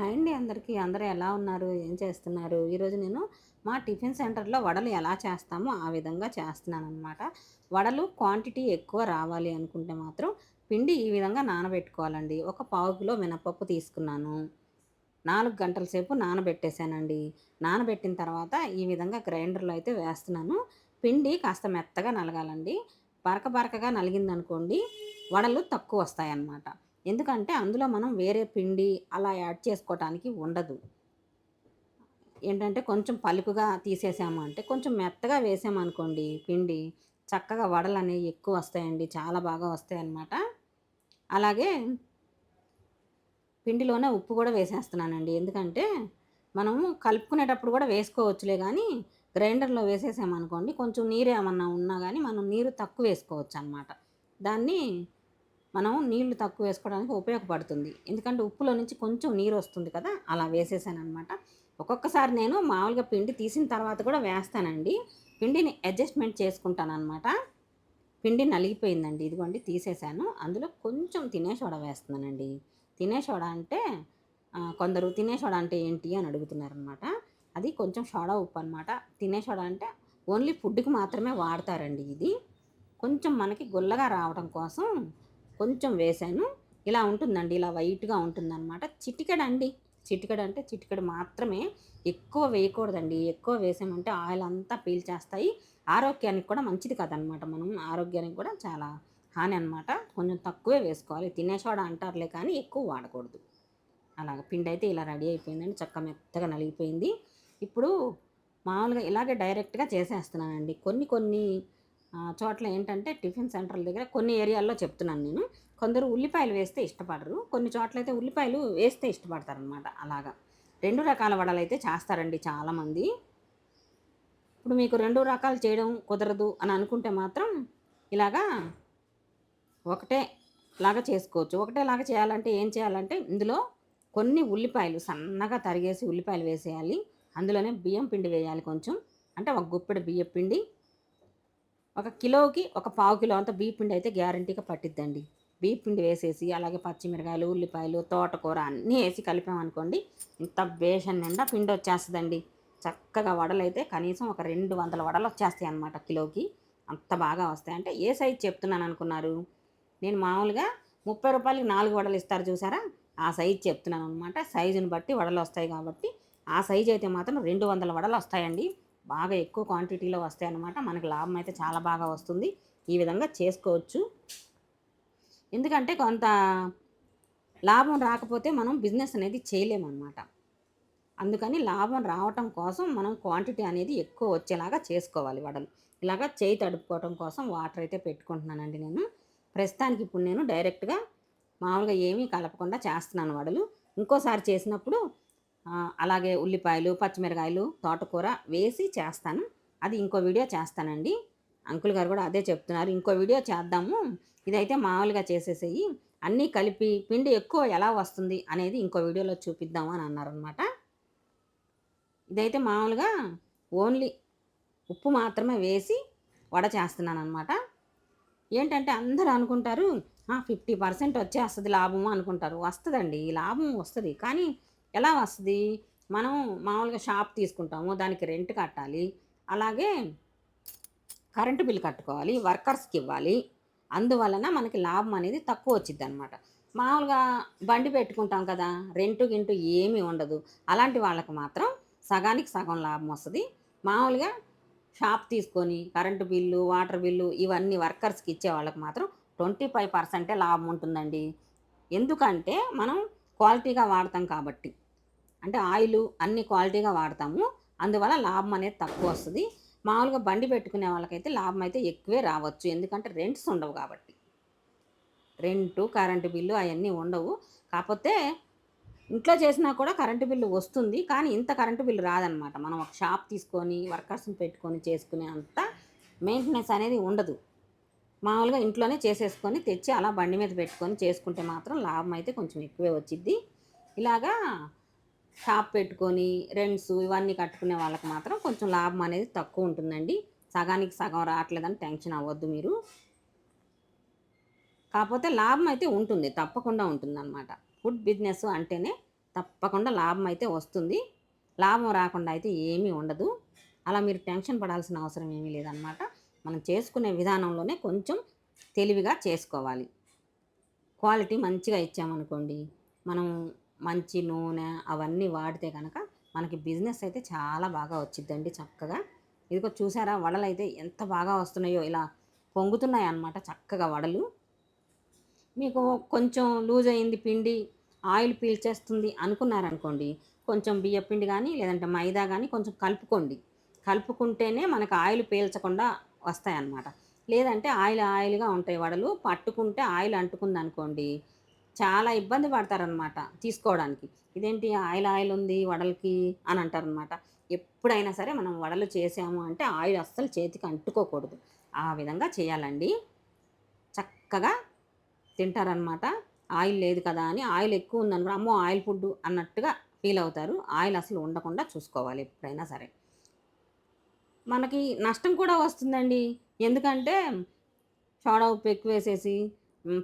Hi అండి అందరికీ. అందరూ ఎలా ఉన్నారు? ఏం చేస్తున్నారు? ఈరోజు నేను మా టిఫిన్ సెంటర్లో వడలు ఎలా చేస్తామో ఆ విధంగా చేస్తున్నాను అనమాట వడలు క్వాంటిటీ ఎక్కువ రావాలి అనుకుంటే మాత్రం పిండి ఈ విధంగా నానబెట్టుకోవాలండి. ఒక పావు కిలో మినపప్పు తీసుకున్నాను. నాలుగు గంటల సేపు నానబెట్టేశానండి. నానబెట్టిన తర్వాత ఈ విధంగా గ్రైండర్లో అయితే వేస్తున్నాను. పిండి కాస్త మెత్తగా నలగాలండి. బరక బరకగా నలిగిందనుకోండి వడలు తక్కువ వస్తాయన్నమాట. ఎందుకంటే అందులో మనం వేరే పిండి అలా యాడ్ చేసుకోవటానికి ఉండదు. ఏంటంటే కొంచెం పలుకుగా తీసేసాము అంటే కొంచెం మెత్తగా వేసామనుకోండి పిండి చక్కగా వడలు అనేవి ఎక్కువ వస్తాయండి చాలా బాగా వస్తాయి అన్నమాట అలాగే పిండిలోనే ఉప్పు కూడా వేసేస్తున్నానండి. ఎందుకంటే మనము కలుపుకునేటప్పుడు కూడా వేసుకోవచ్చులే కానీ గ్రైండర్లో వేసేసామనుకోండి కొంచెం నీరు ఏమన్నా ఉన్నా కానీ మనం నీరు తక్కువ వేసుకోవచ్చు అనమాట దాన్ని మనం నీళ్ళు తక్కువ వేసుకోవడానికి ఉపయోగపడుతుంది. ఎందుకంటే ఉప్పులో నుంచి కొంచెం నీరు వస్తుంది కదా అలా వేసేసాను అనమాట ఒక్కొక్కసారి నేను మామూలుగా పిండి తీసిన తర్వాత కూడా వేస్తానండి. పిండిని అడ్జస్ట్మెంట్ చేసుకుంటాను అనమాట పిండి నలిగిపోయిందండి ఇదిగోండి తీసేసాను. అందులో కొంచెం తినే సోడా వేస్తున్నానండి. తినే సోడా అంటే కొందరు తినే సోడా అంటే ఏంటి అని అడుగుతున్నారనమాట అది కొంచెం సోడా ఉప్పు అనమాట తినే సోడా అంటే ఓన్లీ ఫుడ్కి మాత్రమే వాడతారండి ఇది. కొంచెం మనకి గుల్లగా రావడం కోసం కొంచెం వేసాను. ఇలా ఉంటుందండి. ఇలా వైట్గా ఉంటుందన్నమాట. చిటికెడండి. చిటికెడ అంటే చిటికెడ మాత్రమే ఎక్కువ వేయకూడదండి. ఎక్కువ వేసామంటే ఆయిల్ అంతా పీల్చేస్తాయి. ఆరోగ్యానికి కూడా మంచిది కదనమాట మనం ఆరోగ్యానికి కూడా చాలా హాని అనమాట కొంచెం తక్కువే వేసుకోవాలి. తినేసోడా అంటారులే కానీ ఎక్కువ వాడకూడదు. అలాగ పిండి అయితే ఇలా రెడీ అయిపోయిందండి. చక్క మెత్తగా నలిగిపోయింది. ఇప్పుడు మామూలుగా ఇలాగే డైరెక్ట్గా చేసేస్తున్నానండి. కొన్ని కొన్ని చోట్ల ఏంటంటే టిఫిన్ సెంటర్ల దగ్గర కొన్ని ఏరియాల్లో చెప్తున్నాను నేను. కొందరు ఉల్లిపాయలు వేస్తే ఇష్టపడరు. కొన్ని చోట్ల అయితే ఉల్లిపాయలు వేస్తే ఇష్టపడతారనమాట అలాగా. రెండు రకాల వడలు అయితే చేస్తారండి చాలామంది. ఇప్పుడు మీకు రెండు రకాలు చేయడం కుదరదు అని అనుకుంటే మాత్రం ఇలాగా ఒకటే లాగా చేసుకోవచ్చు. ఒకటేలాగా చేయాలంటే ఏం చేయాలంటే ఇందులో కొన్ని ఉల్లిపాయలు సన్నగా తరిగేసి ఉల్లిపాయలు వేసేయాలి. అందులోనే బియ్యం పిండి వేయాలి కొంచెం. అంటే ఒక గుప్పెడు బియ్యం పిండి ఒక కిలోకి ఒక పావు కిలో అంత బీపిండి అయితే గ్యారంటీగా పట్టిద్దండి. బీపిండి వేసేసి అలాగే పచ్చిమిరకాయలు ఉల్లిపాయలు తోటకూర అన్నీ వేసి కలిపామనుకోండి ఇంత బేషన్ నిండా పిండి వచ్చేస్తుందండి. చక్కగా వడలు అయితే కనీసం ఒక రెండు వందల వడలు వచ్చేస్తాయి అన్నమాట కిలోకి. అంత బాగా వస్తాయి. అంటే ఏ సైజ్ చెప్తున్నాను అనుకున్నారు? నేను మామూలుగా ముప్పై రూపాయలకి నాలుగు వడలు ఇస్తారు చూసారా? ఆ సైజ్ చెప్తున్నాను అనమాట సైజుని బట్టి వడలు వస్తాయి కాబట్టి ఆ సైజ్ అయితే మాత్రం రెండు వందల వడలు వస్తాయండి. బాగా ఎక్కువ క్వాంటిటీలో వస్తాయి అన్నమాట మనకి లాభం అయితే చాలా బాగా వస్తుంది. ఈ విధంగా చేసుకోవచ్చు. ఎందుకంటే కొంత లాభం రాకపోతే మనం బిజినెస్ అనేది చేయలేమన్నమాట. అందుకని లాభం రావటం కోసం మనం క్వాంటిటీ అనేది ఎక్కువ వచ్చేలాగా చేసుకోవాలి వడలు. ఇలాగా చేయి తడుపుకోవటం కోసం వాటర్ అయితే పెట్టుకుంటున్నానండి నేను. ప్రస్తుతానికి ఇప్పుడు నేను డైరెక్ట్గా మామూలుగా ఏమీ కలపకుండా చేస్తున్నాను వడలు. ఇంకోసారి చేసినప్పుడు అలాగే ఉల్లిపాయలు పచ్చిమిరకాయలు తోటకూర వేసి చేస్తాను. అది ఇంకో వీడియో చేస్తానండి. అంకుల్ గారు కూడా అదే చెప్తున్నారు. ఇంకో వీడియో చేద్దాము. ఇదైతే మామూలుగా చేసేసేయి. అన్నీ కలిపి పిండి ఎక్కువ ఎలా వస్తుంది అనేది ఇంకో వీడియోలో చూపిద్దాము అని అన్నారనమాట ఇదైతే మామూలుగా ఓన్లీ ఉప్పు మాత్రమే వేసి వడ చేస్తున్నాను అనమాట ఏంటంటే అందరూ అనుకుంటారు ఫిఫ్టీ పర్సెంట్ వచ్చేస్తుంది లాభము అనుకుంటారు. వస్తుందండి. లాభం వస్తుంది. కానీ ఎలా వస్తుంది? మనం మామూలుగా షాప్ తీసుకుంటాము దానికి రెంట్ కట్టాలి అలాగే కరెంటు బిల్ కట్టుకోవాలి వర్కర్స్కి ఇవ్వాలి అందువలన మనకి లాభం అనేది తక్కువ వచ్చింది అనమాట మామూలుగా బండి పెట్టుకుంటాం కదా రెంటు గింటు ఏమీ ఉండదు. అలాంటి వాళ్ళకి మాత్రం సగానికి సగం లాభం వస్తుంది. మామూలుగా షాప్ తీసుకొని కరెంటు బిల్లు వాటర్ బిల్లు ఇవన్నీ వర్కర్స్కి ఇచ్చే వాళ్ళకి మాత్రం ట్వంటీ ఫైవ్ పర్సెంటే లాభం ఉంటుందండి. ఎందుకంటే మనం క్వాలిటీగా వాడతాం కాబట్టి. అంటే ఆయిల్ అన్ని క్వాలిటీగా వాడతాము. అందువల్ల లాభం అనేది తక్కువ వస్తుంది. మామూలుగా బండి పెట్టుకునే వాళ్ళకైతే లాభం అయితే ఎక్కువే రావచ్చు. ఎందుకంటే రెంట్స్ ఉండవు కాబట్టి. రెంటు కరెంటు బిల్లు అవన్నీ ఉండవు. కాకపోతే ఇంట్లో చేసినా కూడా కరెంటు బిల్లు వస్తుంది. కానీ ఇంత కరెంటు బిల్లు రాదనమాట మనం ఒక షాప్ తీసుకొని వర్కర్స్ని పెట్టుకొని చేసుకునే అంత మెయింటెనెన్స్ అనేది ఉండదు. మామూలుగా ఇంట్లోనే చేసేసుకొని తెచ్చి అలా బండి మీద పెట్టుకొని చేసుకుంటే మాత్రం లాభం అయితే కొంచెం ఎక్కువే వచ్చిద్ది. ఇలాగా షాప్ పెట్టుకొని రెంట్స్ ఇవన్నీ కట్టుకునే వాళ్ళకి మాత్రం కొంచెం లాభం అనేది తక్కువ ఉంటుందండి. సగానికి సగం రావట్లేదని టెన్షన్ అవ్వద్దు మీరు. కాకపోతే లాభం అయితే ఉంటుంది తప్పకుండా ఉంటుంది ఫుడ్ బిజినెస్ అంటేనే తప్పకుండా లాభం అయితే వస్తుంది. లాభం రాకుండా అయితే ఏమీ ఉండదు. అలా మీరు టెన్షన్ పడాల్సిన అవసరం ఏమీ లేదనమాట మనం చేసుకునే విధానంలోనే కొంచెం తెలివిగా చేసుకోవాలి. క్వాలిటీ మంచిగా ఇచ్చామనుకోండి మనం మంచి నూనె అవన్నీ వాడితే కనుక మనకి బిజినెస్ అయితే చాలా బాగా వచ్చిద్దండి చక్కగా. ఇదిగో చూసారా వడలు అయితే ఎంత బాగా వస్తున్నాయో ఇలా పొంగుతున్నాయి అన్నమాట చక్కగా వడలు. మీకు కొంచెం లూజ్ అయింది పిండి ఆయిల్ పీల్చేస్తుంది అనుకున్నారనుకోండి కొంచెం బియ్య పిండి కానీ లేదంటే మైదా కానీ కొంచెం కలుపుకోండి. కలుపుకుంటేనే మనకు ఆయిల్ పీల్చకుండా వస్తాయన్నమాట. లేదంటే ఆయిల్ ఆయిల్గా ఉంటాయి వడలు పట్టుకుంటే ఆయిల్ అంటుకుంది అనుకోండి చాలా ఇబ్బంది పడతారనమాట తీసుకోవడానికి. ఇదేంటి ఆయిల్ ఆయిల్ ఉంది వడలకి అని అంటారనమాట ఎప్పుడైనా సరే మనం వడలు చేసాము అంటే ఆయిల్ అస్సలు చేతికి అంటుకోకూడదు. ఆ విధంగా చేయాలండి. చక్కగా తింటారనమాట ఆయిల్ లేదు కదా అని ఆయిల్ ఎక్కువ ఉందనుకో అమ్మో ఆయిల్ ఫుడ్ అన్నట్టుగా ఫీల్ అవుతారు. ఆయిల్ అసలు ఉండకుండా చూసుకోవాలి ఎప్పుడైనా సరే. మనకి నష్టం కూడా వస్తుందండి. ఎందుకంటే సోడా ఉప్పు ఎక్కువ వేసేసి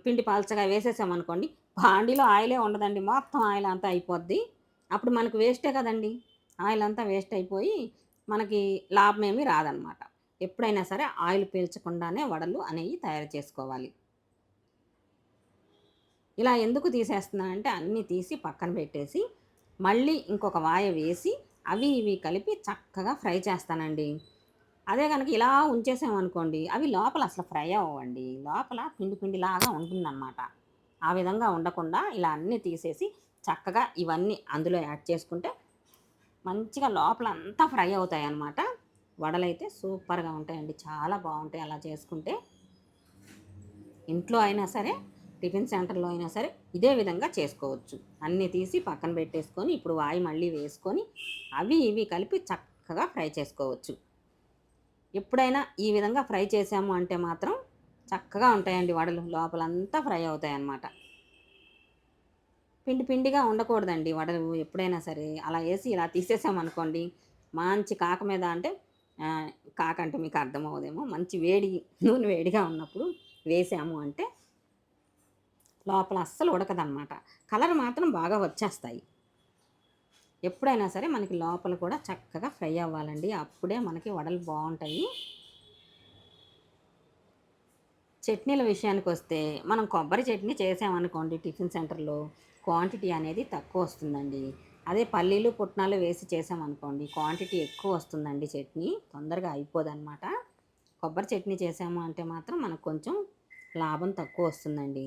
పిండి పాల్చగా వేసేసామనుకోండి బాండీలో ఆయిలే ఉండదండి. మొత్తం ఆయిల్ అంతా అయిపోద్ది. అప్పుడు మనకు వేస్టే కదండి. ఆయిల్ అంతా వేస్ట్ అయిపోయి మనకి లాభం ఏమీ రాదనమాట. ఎప్పుడైనా సరే ఆయిల్ పీల్చకుండానే వడలు అనేవి తయారు చేసుకోవాలి. ఇలా ఎందుకు తీసేస్తున్నా అంటే అన్నీ తీసి పక్కన పెట్టేసి మళ్ళీ ఇంకొక వాయ వేసి అవి ఇవి కలిపి చక్కగా ఫ్రై చేస్తానండి. అదే కనుక ఇలా ఉంచేసామనుకోండి అవి లోపల అసలు ఫ్రై అవ్వండి లోపల పిండి పిండిలాగా ఉంటుందన్నమాట. ఆ విధంగా ఉండకుండా ఇలా అన్నీ తీసేసి చక్కగా ఇవన్నీ అందులో యాడ్ చేసుకుంటే మంచిగా లోపల అంతా ఫ్రై అవుతాయి అన్నమాట వడలైతే సూపర్గా ఉంటాయండి. చాలా బాగుంటాయి అలా చేసుకుంటే. ఇంట్లో అయినా సరే టిఫిన్ సెంటర్లో అయినా సరే ఇదే విధంగా చేసుకోవచ్చు. అన్నీ తీసి పక్కన పెట్టేసుకొని ఇప్పుడు వాయి మళ్ళీ వేసుకొని అవి ఇవి కలిపి చక్కగా ఫ్రై చేసుకోవచ్చు. ఎప్పుడైనా ఈ విధంగా ఫ్రై చేసాము అంటే మాత్రం చక్కగా ఉంటాయండి వడలు. లోపలంతా ఫ్రై అవుతాయి అన్నమాట పిండి పిండిగా ఉండకూడదండి వడలు ఎప్పుడైనా సరే. అలా వేసి ఇలా తీసేసామనుకోండి మంచి కాక మీద అంటే కాక అంటే మీకు అర్థమవుదేమో మంచి వేడి నూనె వేడిగా ఉన్నప్పుడు వేసాము అంటే లోపల అస్సలు ఉడకదన్నమాట. కలర్ మాత్రం బాగా వచ్చేస్తాయి. ఎప్పుడైనా సరే మనకి లోపల కూడా చక్కగా ఫ్రై అవ్వాలండి. అప్పుడే మనకి వడలు బాగుంటాయి. చట్నీల విషయానికి వస్తే మనం కొబ్బరి చట్నీ చేసామనుకోండి టిఫిన్ సెంటర్లో క్వాంటిటీ అనేది తక్కువ వస్తుందండి. అదే పల్లీలు పుట్నాలు వేసి చేసామనుకోండి క్వాంటిటీ ఎక్కువ వస్తుందండి చట్నీ. తొందరగా అయిపోదన్నమాట. కొబ్బరి చట్నీ చేసాము అంటే మాత్రం మనకు కొంచెం లాభం తక్కువ వస్తుందండి.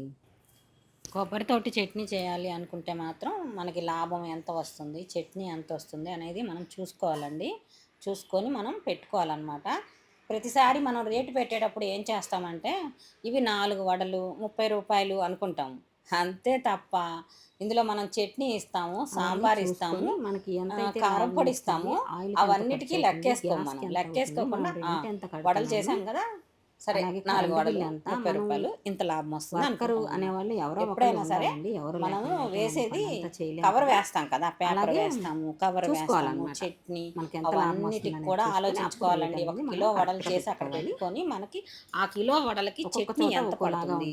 కొబ్బరితోటి చట్నీ చేయాలి అనుకుంటే మాత్రం మనకి లాభం ఎంత వస్తుంది చట్నీ ఎంత వస్తుంది అనేది మనం చూసుకోవాలండి. చూసుకొని మనం పెట్టుకోవాలన్నమాట. ప్రతిసారి మనం రేటు పెట్టేటప్పుడు ఏం చేస్తామంటే ఇవి నాలుగు వడలు ముప్పై రూపాయలు అనుకుంటాము అంతే తప్ప ఇందులో మనం చట్నీ ఇస్తాము సాంబార్ ఇస్తాము మనకి కారం పొడి ఇస్తాము. అవన్నిటికీ ఖర్చు అవుతుంది, లెక్కేసుకోం గ్యాస్కి మనం లెక్కేసుకోకుండా వడలు చేసాం కదా సరే నాలుగు వడలు ముప్పై రూపాయలు ఇంత లాభం వస్తుంది అనుకుంటాం అనేవాళ్ళు ఎవరో ఎప్పుడైనా సరే మనం వేసేది కవర్. వేస్తాం కదా పేపర్ వేస్తాము కవర్ వేస్తాము. చట్నీ మనకి ఎంత లాభం అవన్నిటికి కూడా ఆలోచించుకోవాలండి. ఒక కిలో వడలు చేసి అక్కడ. పెట్టుకొని మనకి ఆ కిలో వడలకి చట్నీ చోట ఎంత పడుతుంది?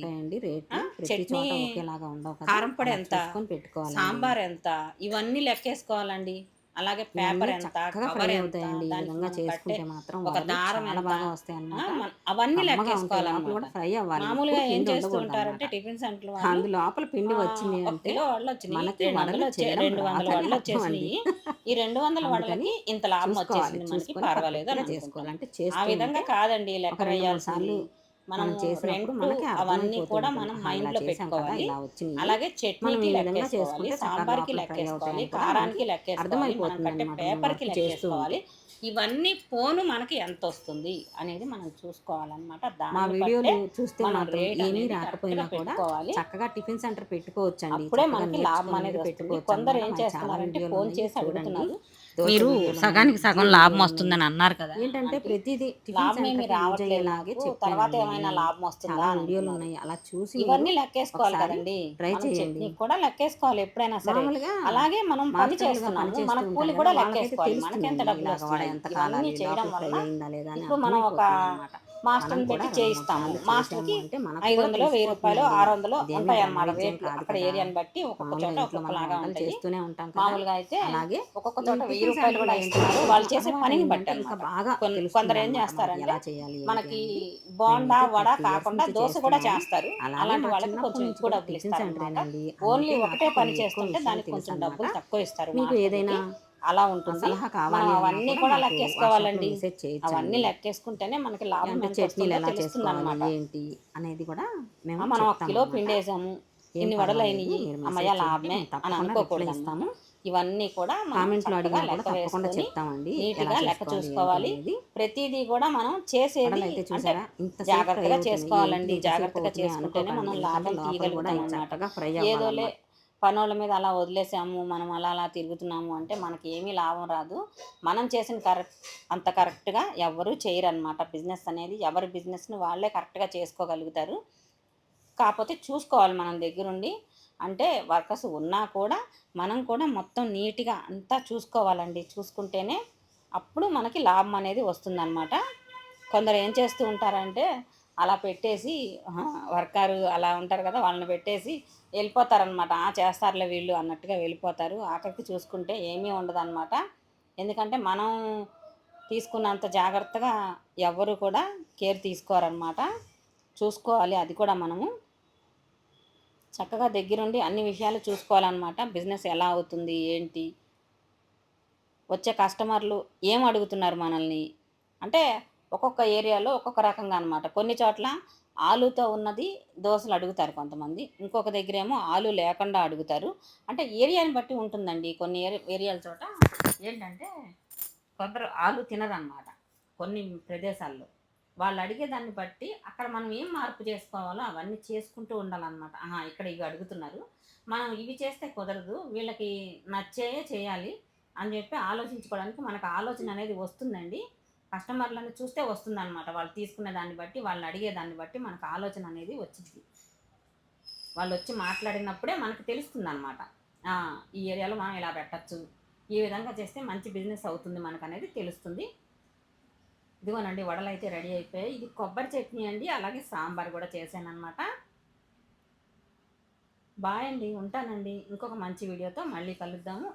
చట్నీ, కారం పొడి ఎంత? సాంబార్ ఎంత? ఇవన్నీ లెక్కేసుకోవాలండి. అలాగే పేపర్ ఎంత కవర్ ఎంత విధంగా చేసుకుంటే మాత్రం ఒక దారం ఎంత. అవన్నీ లెక్కేసుకోవాలన్నమాట. కూడా ఫ్రై అవ్వాలి. మామూలుగా ఏం చేస్తూ ఉంటారంటే. టిఫిన్ సెంటర్ వాళ్ళు లోపల పిండి వచ్చింది అంటే వడలు వచ్చినాయి మనకి రెండు వడలు వందలు వడలు. వచ్చేసినాయి. ఈ రెండు వందల వడలకి ఇంత లాభం వచ్చేసింది మనకి పర్వాలేదు అనుకుంటాం చేసుకోవాలంటే ఆ విధంగా కాదండి లెక్క సార్లు మనం చేసినప్పుడు మనకి అవన్నీ కూడా. మనం మైండ్లో పెట్టుకోవాలి. అలాగే చట్నీకి లెక్కేసుకోవాలి సాంబార్కి లెక్కేసుకోవాలి కారానికి లెక్కేసుకోవాలి మనం కట్టే అన్నమాట. పేపర్కి లెక్కేసుకోవాలి. ఇవన్నీ పోను మనకి ఎంత వస్తుంది అనేది మనం చూసుకోవాలన్నమాట. మా వీడియోలు చూస్తే ఏమీ రాకపోయినా కూడా చక్కగా టిఫిన్ సెంటర్ పెట్టుకోవచ్చండి. అప్పుడే మనకి లాభం అనేది పెట్టుకోవచ్చు కొందరు ఏం చేస్తున్నారంటే ఫోన్ చేసి అడుగుతున్నారు. మీరు సగానికి సగం లాభం వస్తుందని అన్నారు కదా. ఏంటంటే ప్రతిదీ నాకు తర్వాత ఏమైనా లాభం వస్తుందా వీడియోలు. ఉన్నాయి. అలా చూసి ఇవన్నీ లెక్కేసుకోవాలి కదండి. ట్రై చేయండి. కూడా లెక్కేసుకోవాలి ఎప్పుడైనా సరే. అలాగే మనం పని చేస్తున్నాము. మన కూలి కూడా లెక్కేసుకోవాలి. మనకి ఎంత డబ్బులు ఎంత కాలాలి చేయడం వల్ల ఇప్పుడు మనం ఒక. మాస్టర్ని పెట్టి చేయిస్తాము మాస్టర్కి ఐదు వందలు వెయ్యి రూపాయలు. ఆరు వందలు ఉంటాయి అన్నమాట రేట్లు అక్కడ. ఏరియాని బట్టి ఒక్కొక్క చోట ఒక్కొక్కలాగా ఉంటాయి చేస్తూనే ఉంటాం కదా మామూలుగా అయితే అలాగే ఒక్కొక్క చోట వెయ్యి రూపాయలు కూడా ఇస్తున్నారు వాళ్ళు చేసే పనిని బట్టి. బాగా కొందరు ఏం చేస్తారంటే ఎలా చేయాలి మనకి. బోండా వడ 30 years కాకుండా దోశ కూడా. చేస్తారు అలాంటి వాళ్ళకి కొంచెం కూడా డబ్బులు ఇస్తారు. ఓన్లీ ఒకటే పని చేస్తుంటే దానికి కొంచెం డబ్బులు. తక్కువ ఇస్తారు మీకు. ఏదైనా అలా ఉంటుంది. అవన్నీ కూడా లెక్కేసుకోవాలండి. అవన్నీ లెక్కేసుకుంటేనే మనకి లాభం చట్నీలు ఎలా చేసుకోవాలి ఏంటి అనేది కూడా మేము మనం ఒక కిలో. పిండి వేసాము ఏం ఇన్ని వడలు అయినాయి అమ్మయ్య లాభమే అని అనుకోకూడదు ఇస్తాము ఇవన్నీ కూడా కామెంట్లో అడిగినా తప్పకుండా చెప్తామండి నీట్గా లెక్క చేసుకోవాలి. ప్రతిదీ కూడా మనం చేసేది చూసారా? ఇంత జాగ్రత్తగా చేసుకోవాలండి జాగ్రత్తగా చేసుకుంటేనే మనం లాభం కూడా తీయగలుగుతాం ఏదోలే పనుల మీద అలా వదిలేసాము మనం అలా అలా తిరుగుతున్నాము అంటే మనకి ఏమీ లాభం రాదు. మనం చేసిన కరెక్ట్ అంత కరెక్ట్గా ఎవరు చేయరు అనమాట బిజినెస్ అనేది ఎవరి బిజినెస్ని వాళ్ళే కరెక్ట్గా చేసుకోగలుగుతారు. కాకపోతే చూసుకోవాలి మనం దగ్గరుండి. అంటే వర్కర్స్ ఉన్నా కూడా మనం కూడా మొత్తం నీట్గా అంతా చూసుకోవాలండి. చూసుకుంటేనే అప్పుడు మనకి లాభం అనేది వస్తుందన్నమాట. కొందరు ఏం చేస్తూ ఉంటారంటే అలా పెట్టేసి వర్కరు అలా ఉంటారు కదా వాళ్ళని పెట్టేసి వెళ్ళిపోతారనమాట ఆ చేస్తారులే వీళ్ళు అన్నట్టుగా వెళ్ళిపోతారు. ఆఖరికి చూసుకుంటే ఏమీ ఉండదన్నమాట. ఎందుకంటే మనం తీసుకున్నంత జాగ్రత్తగా ఎవ్వరు కూడా కేర్ తీసుకోరన్నమాట. చూసుకోవాలి అది కూడా మనము. చక్కగా దగ్గరుండి అన్ని విషయాలు చూసుకోవాలన్నమాట. బిజినెస్ ఎలా అవుతుంది ఏంటి? వచ్చే కస్టమర్లు ఏం అడుగుతున్నారు మనల్ని? అంటే ఒక్కొక్క ఏరియాలో ఒక్కొక్క రకంగా అనమాట కొన్ని చోట్ల ఆలుతో ఉన్నది దోశలు అడుగుతారు కొంతమంది. ఇంకొక దగ్గర ఏమో ఆలు లేకుండా అడుగుతారు. అంటే ఏరియాని బట్టి ఉంటుందండి. కొన్ని ఏరియాల చోట ఏంటంటే కొబ్బరి ఆలు తినదనమాట కొన్ని ప్రదేశాల్లో. వాళ్ళు అడిగే దాన్ని బట్టి అక్కడ మనం ఏం మార్పు చేసుకోవాలో అవన్నీ చేసుకుంటూ ఉండాలన్నమాట. ఆహా ఇక్కడ ఇవి అడుగుతున్నారు. మనం ఇవి చేస్తే కుదరదు. వీళ్ళకి నచ్చేయే చేయాలి అని చెప్పి ఆలోచించుకోవడానికి మనకు ఆలోచన అనేది వస్తుందండి. కస్టమర్లను చూస్తే వస్తుందన్నమాట. వాళ్ళు తీసుకునే దాన్ని బట్టి వాళ్ళు అడిగే దాన్ని బట్టి మనకు ఆలోచన అనేది వచ్చింది వాళ్ళు వచ్చి మాట్లాడినప్పుడే మనకు తెలుస్తుంది అనమాట ఈ ఏరియాలో మనం ఇలా పెట్టచ్చు. ఈ విధంగా చేస్తే మంచి బిజినెస్ అవుతుంది మనకు అనేది తెలుస్తుంది. ఇదిగోనండి వడలు అయితే రెడీ అయిపోయాయి. ఇది కొబ్బరి చట్నీ అండి అలాగే సాంబార్ కూడా చేశాను అనమాట బాయ్ అండి ఉంటానండి. ఇంకొక మంచి వీడియోతో మళ్ళీ కలుద్దాము.